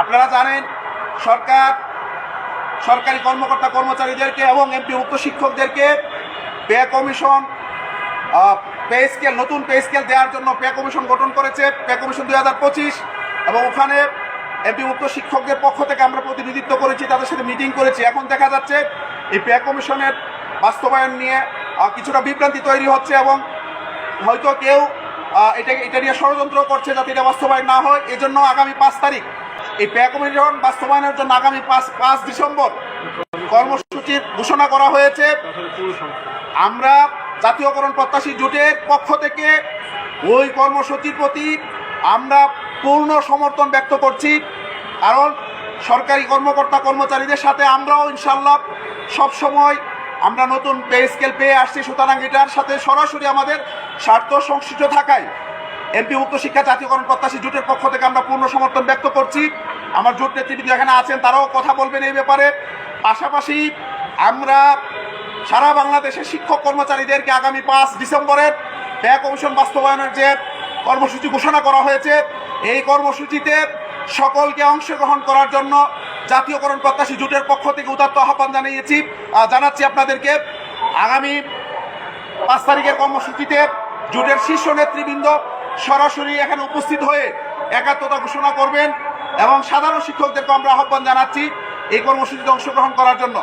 আপনারা জানেন, সরকার, সরকারি কর্মকর্তা কর্মচারীদেরকে এবং এমপি মুক্ত শিক্ষকদেরকে পে কমিশন পে স্কেল, নতুন পে স্কেল দেওয়ার জন্য পে কমিশন গঠন করেছে। পে কমিশন দুই হাজার পঁচিশ এবং ওখানে এমপি মুক্ত শিক্ষকদের পক্ষ থেকে আমরা প্রতিনিধিত্ব করেছি, তাদের সাথে মিটিং করেছি। এখন দেখা যাচ্ছে, এই পে কমিশনের বাস্তবায়ন নিয়ে কিছুটা বিভ্রান্তি তৈরি হচ্ছে এবং হয়তো কেউ এটা এটা নিয়ে ষড়যন্ত্র করছে যাতে এটা বাস্তবায়ন না হয়। এজন্য আগামী পাঁচ তারিখ এই পে কমিশন বাস্তবায়নের জন্য আগামী পাঁচ পাঁচ ডিসেম্বর কর্মসূচির ঘোষণা করা হয়েছে। আমরা জাতীয়করণ প্রত্যাশী জোটের পক্ষ থেকে ওই কর্মসূচির প্রতি আমরা পূর্ণ সমর্থন ব্যক্ত করছি। কারণ সরকারি কর্মকর্তা কর্মচারীদের সাথে আমরাও ইনশাল্লাহ সবসময় আমরা নতুন পে স্কেল পেয়ে আসছি। সুতরাং এটার সাথে সরাসরি আমাদের স্বার্থ সংশ্লিষ্ট থাকায় এমপি মুক্ত শিক্ষা জাতীয়করণ প্রত্যাশী জোটের পক্ষ থেকে আমরা পূর্ণ সমর্থন ব্যক্ত করছি। আমার জোট নেতৃবৃন্দ এখানে আছেন, তারাও কথা বলবেন এই ব্যাপারে। পাশাপাশি আমরা সারা বাংলাদেশের শিক্ষক কর্মচারীদেরকে আগামী পাঁচ ডিসেম্বরের ব্যয় কমিশন বাস্তবায়নের যে কর্মসূচি ঘোষণা করা হয়েছে, এই কর্মসূচিতে সকলকে অংশগ্রহণ করার জন্য জাতীয়করণ প্রত্যাশী জোটের পক্ষ থেকে উদাত্ত আহ্বান জানিয়েছি। জানাচ্ছি আপনাদেরকে, আগামী পাঁচ তারিখের কর্মসূচিতে জোটের শীর্ষ নেতৃবৃন্দ সরাসরি এখানে উপস্থিত হয়ে একাত্মতা ঘোষণা করবেন এবং সাধারণ শিক্ষকদেরকে আমরা আহ্বান জানাচ্ছি এই কর্মসূচিতে অংশগ্রহণ করার জন্য।